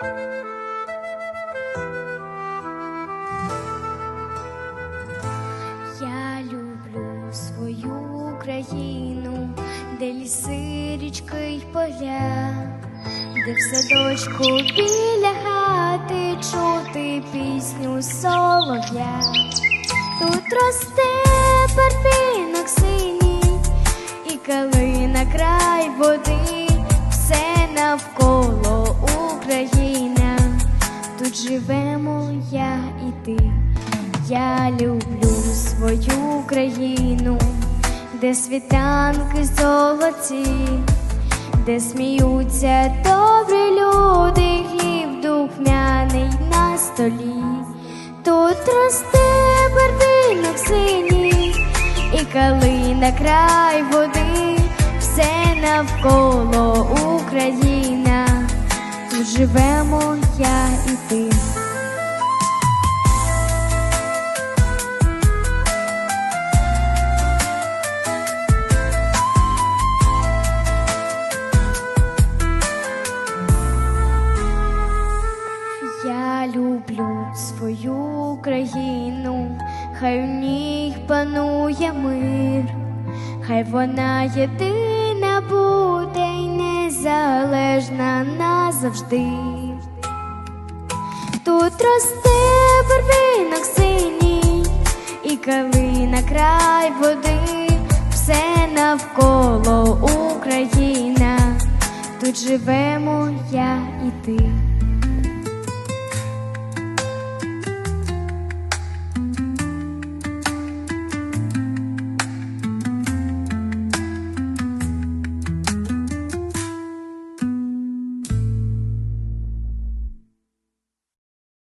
Я люблю свою Україну, де ліси, річки й поля, де в садочку біля хати чути пісню солов'я. Тут росте парпінок синій і калина край води, Тут живемо я і ти. Я люблю свою країну, де світанки золоті, де сміються добрі люди, хліб духмяний на столі. Тут росте барвінок синій і калина край води, все навколо Україна. Тут живемо я Я люблю свою країну, хай в ній панує мир, хай вона єдина буде й незалежна назавжди. Тут росте барвінок синій і калина край води, все навколо Україна, тут живемо я і ти.